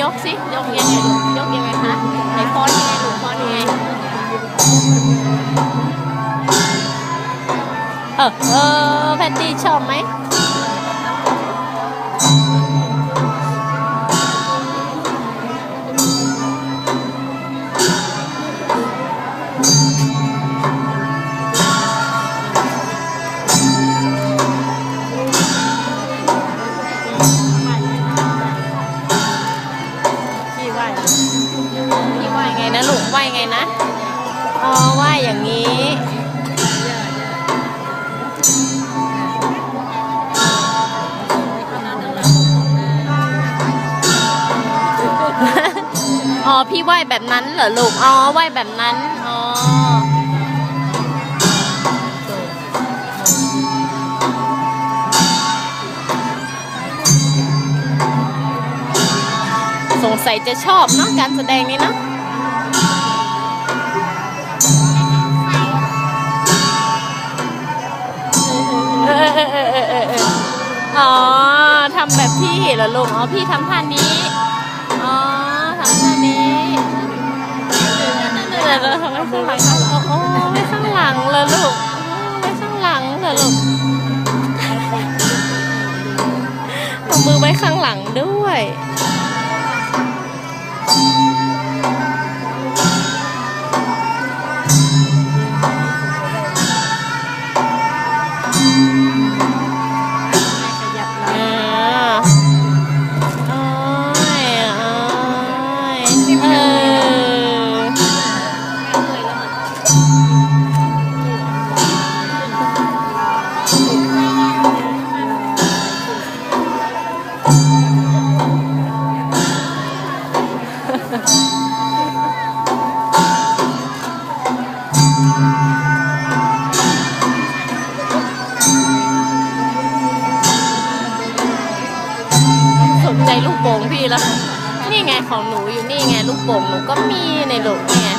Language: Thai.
ยกสิยกยังไงยกยังไงคะไหนฟอนยังไงหนูฟอนยังไงเออเอแพตตี้ชอบไหม ไงนะลูกว่ายังไงนะ อ๋อว่าอย่างนี้อ๋อพี่ไหวแบบนั้นเหรอลูก อ๋อไหวแบบนั้น อ๋อสงสัยจะชอบเนาะการแสดงนี้เนาะ อ๋อทำแบบพี่เหรอลูกอ๋อพี่ทำท่านี้ อ๋อทำท่านี้เดี๋ยวเราทำไว้ข้างหลังอ๋ออ๋อไว้ข้างหลังเลยลูกไว้ข้างหลังเหรอลูกเอามือไว้ข้างหลังด้วย เออสนใจลูกโป่งพี่แล้ว นี่ไงของหนูอยู่นี่ไงลูกโป่งหนูก็มีในลูกเนี่ย